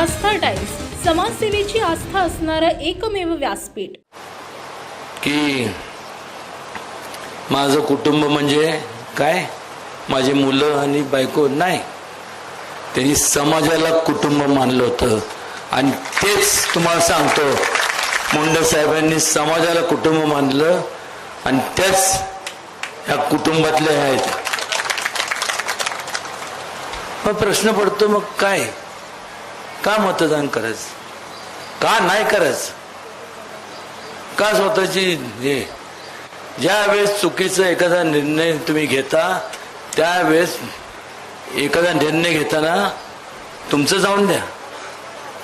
आस्था times समाजसेवेची आस्था असणारं एकमेव व्यासपीठ. की माझं कुटुंब म्हणजे काय? माझी मुलं आणि बायको नाही. त्यांनी समाजाला कुटुंब मानलं होतं. आणि तेच तुम्हाला सांगतो मुंडे साहेबांनी समाजाला कुटुंब मानलं आणि त्याच या कुटुंबातले आहेत. मग प्रश्न पडतो मग काय? का मतदान करायचं? का नाही करच का स्वतःची हे? ज्या वेळेस चुकीचा एखादा निर्णय तुम्ही घेता त्यावेळेस एखादा निर्णय घेताना तुमचं जाऊन द्या.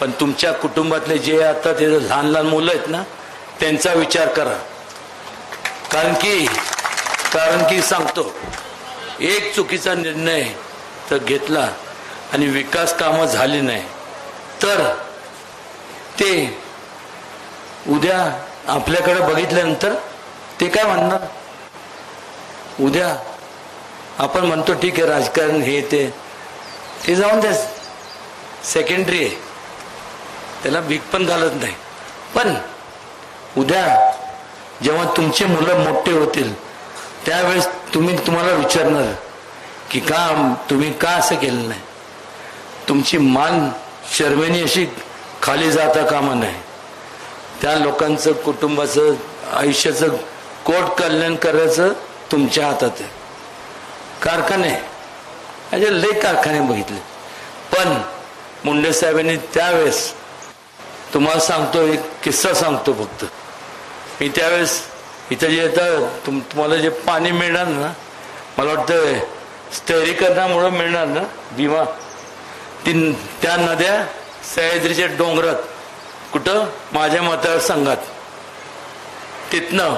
पण तुमच्या कुटुंबातले जे आता ते लहान लहान मुलं आहेत ना त्यांचा विचार करा. कारण की कारण की सांगतो एक चुकीचा निर्णय तर घेतला आणि विकास कामं झाली नाही. तर ते उद्या आपल्याकडे बघितल्यानंतर ते काय म्हणणार? उद्या आपण म्हणतो ठीक आहे राजकारण हे ते. ते जाऊन द्या. सेकंडरी आहे. त्याला भीक पण घालत नाही. पण उद्या जेव्हा तुमचे मुलं मोठे होतील त्यावेळेस तुम्ही तुम्हाला विचारणार की का तुम्ही का असं केलं नाही? तुमची मान शर्मेनी अशी खाली जाता कामा नाही त्या लोकांचं कुटुंबाचं आयुष्याचं कोट कल्याण करायचं तुमच्या हातात आहे. कारखाने म्हणजे लय कारखाने बघितले. पण मुंडे साहेबांनी त्यावेळेस तुम्हाला सांगतो एक किस्सा सांगतो फक्त. मी त्यावेळेस इथं जे येतं तुम तुम्हाला जे पाणी मिळणार ना मला वाटतं स्थैरीकरणामुळं मिळणार ना विमा. तीन त्या नद्या सह्याद्रीच्या डोंगरात कुठं? माझ्या मतदारसंघात. तिथनं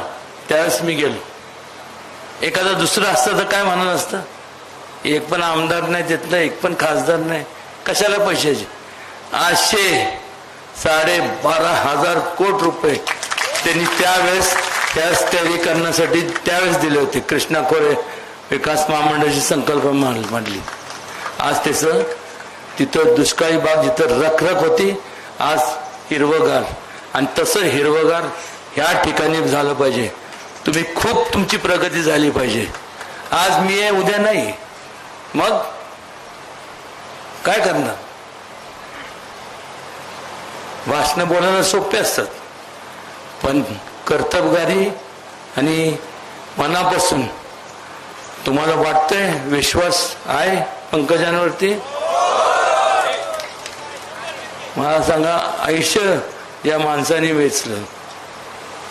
त्यावेळेस मी गेलो. एखादा दुसरं असतं तर काय म्हणत असतं? एक पण आमदार नाही तिथनं एक पण खासदार नाही. कशाला पैशाचे? आठशे साडे बारा हजार कोट रुपये त्यांनी त्यावेळेस त्याच तयारी करण्यासाठी त्यावेळेस दिले होते. कृष्णा खोरे विकास महामंडळाची संकल्पना मांडली. आज त्याचं तिथं दुष्काळी बाग जिथं रखरख होती आज हिरवगार. आणि तसं हिरवगार ह्या ठिकाणी झालं पाहिजे. तुम्ही खूप तुमची प्रगती झाली पाहिजे. आज मी आहे उद्या नाही. मग? काय करणार? भाषणं बोलायला सोपे असतात. पण कर्तबगारी आणि मनापासून तुम्हाला वाटतंय विश्वास आहे पंकजांवरती? मला सांगा आयुष्य या माणसाने वेचलं.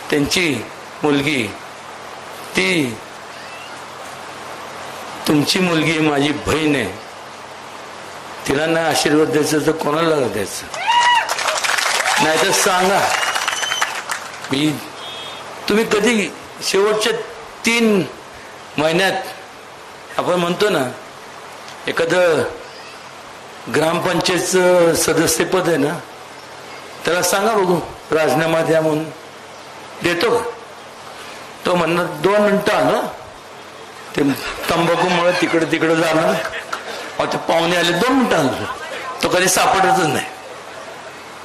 त्यांची मुलगी ती तुमची मुलगी माझी बहीण आहे. तिला नाही आशीर्वाद द्यायचं तर कोणाला द्यायचं? नाहीतर सांगा. मी तुम्ही कधी शेवटच्या तीन महिन्यात आपण म्हणतो ना एखादं ग्रामपंचायतचं सदस्यपद आहे ना? त्याला सांगा बघू राजीनामा द्या म्हणून. देतो का? तो म्हणणार दोन मिनटं आलं. ते तंबाखूमुळे तिकडे तिकडे जाणार. ते पाहुणे आले दोन मिनटं आलं. तो कधी सापडतच नाही.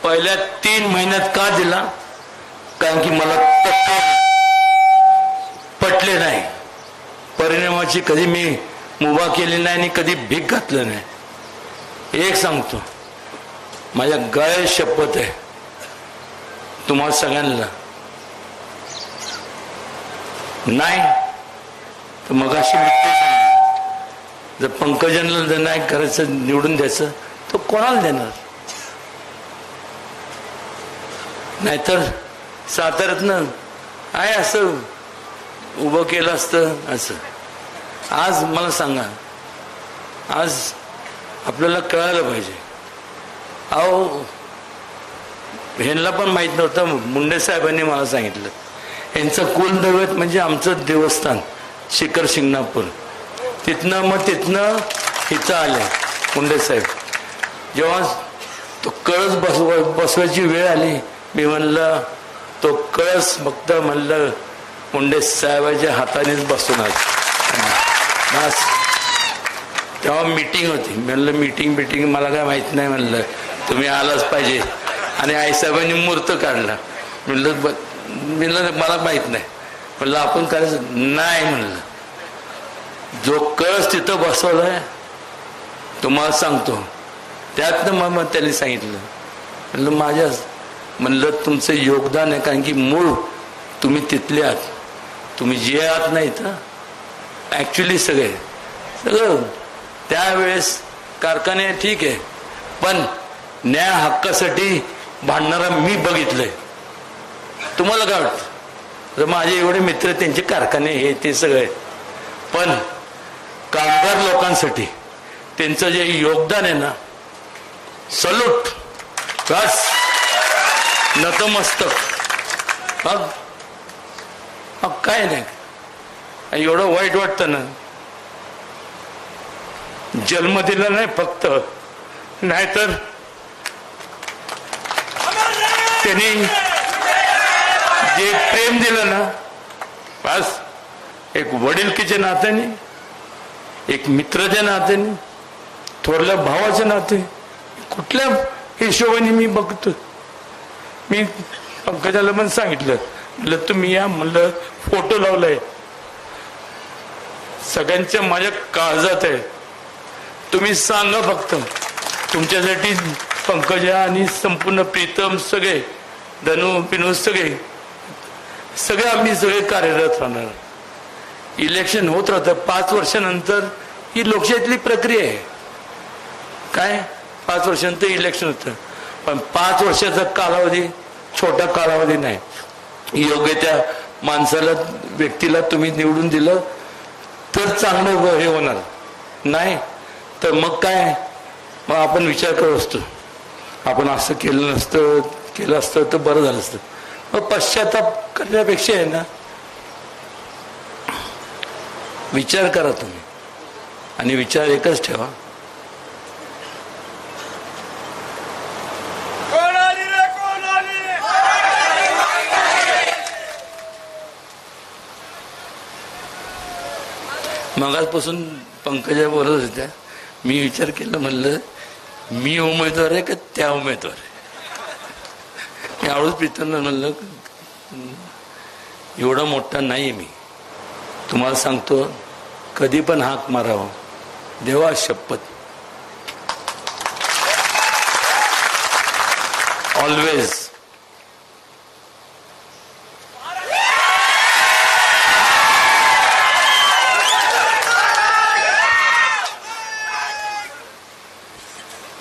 पहिल्या तीन महिन्यात का दिला? कारण की मला तत्व पटले नाही. परिणामाची कधी मी मुभा केली नाही आणि कधी भीक घातलं नाही. एक सांगतो. माझ्या गळ्या शपथ आहे. तुम्हाला सगळ्यांना. नाही तर मग अशी जर पंकजांना जर नाही करायचं निवडून द्यायचं तर कोणाला देणार? नाहीतर साताऱ्यातनं आहे असं उभं केलं असतं असं. आज मला सांगा. आज आपल्याला कळायला पाहिजे. अहो ह्यांना पण माहीत नव्हतं मुंडे साहेबांनी मला सांगितलं. यांचं कुलदैवत म्हणजे आमचं देवस्थान शिखर शिंगणापूर. तिथनं मग तिथनं इथं आले मुंडे साहेब. जेव्हा तो कळस बसव बसवायची वेळ आली मी म्हणलं तो कळस फक्त म्हणलं मुंडे साहेबाच्या हातानेच बसून आज तेव्हा मीटिंग होती. म्हणलं मीटिंग बिटिंग मला काय माहीत नाही म्हणलं. तुम्ही आलाच पाहिजे. आणि आईसाहेबांनी मूर्त काढला. म्हणलं ब- म्हणलं मला माहीत नाही. म्हणलं आपण करायचं नाही म्हणलं. जो कळस तिथं बसवलाय तुम्हाला सांगतो. त्यातनं मग मग त्यांनी सांगितलं. म्हणलं माझ्या म्हणलं तुमचं योगदान आहे कारण की मूळ तुम्ही तिथले आहात. तुम्ही जे आहात नाही तर ॲक्च्युली सगळे सगळं त्यावेळेस कारखाने ठीक आहे पण न्याय हक्कासाठी भांडणारा मी बघितलंय. तुम्हाला काय वाटतं? तर माझे एवढे मित्र त्यांचे कारखाने हे ते सगळे. पण कामगार लोकांसाठी त्यांचं जे योगदान आहे ना सलूट बस नतमस्तक. मग मग काय नाही. एवढं वाईट वाटतं ना जन्म दिला नाही फक्त. नाहीतर त्यांनी जे प्रेम दिलं ना बस. एक वडीलकीच्या नात्याने एक मित्राच्या नात्याने थोरल्या भावाच्या नाते कुठल्या हिशोबाने मी बघतो? मी पंकजाला पण सांगितलं म्हटलं तुम्ही या म्हणलं फोटो लावलाय. सगळ्यांच्या माझ्या काळजात आहे. तुम्ही सांगा फक्त. तुमच्यासाठी पंकजा आणि संपूर्ण प्रीतम सगळे धनु पिनू सगळे सगळे आम्ही सगळे कार्यरत राहणार. इलेक्शन होत राहतं. पाच वर्षानंतर ही लोकशाहीतली प्रक्रिया आहे. काय? पाच वर्षानंतर इलेक्शन होतं. पण पाच वर्षाचा कालावधी छोटा कालावधी नाही. योग्य त्या माणसाला व्यक्तीला तुम्ही निवडून दिलं तर चांगलं हे होणार. नाही? तर मग काय? मग आपण विचार करत असतो. आपण असं केलं नसतं केलं असतं तर बरं झालं असतं. मग पश्चाताप करण्यापेक्षा आहे ना विचार करा तुम्ही. आणि विचार एकच ठेवा. मगाचपासून पंकजा बोलत होत्या. मी विचार केला म्हणलं मी उमेदवार आहे का त्या उमेदवार आहे? मी आवडत प्रीतमला म्हणलं एवढा मोठा नाही मी. तुम्हाला सांगतो कधी पण हाक मारावं. देवा शपथ. ऑलवेज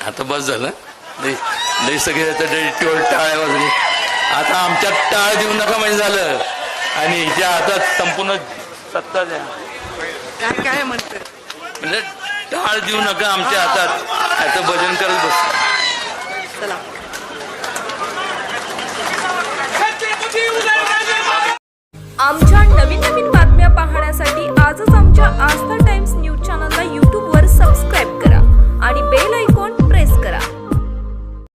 आता बस झालं. लई लई सगळे आता डेटीवर टाळ्या वाजली. आता आमच्यात टाळ देऊ नका म्हणजे झालं. आणि ज्या हातात संपूर्ण सत्ता द्या. काय काय म्हणते म्हणजे टाळ देऊ नका आमच्या हातात. आता भजन करत बस. चला. आमच्या नवीन नवीन बातम्या पाहण्यासाठी आजच आमच्या आस्था टाइम्स न्यूज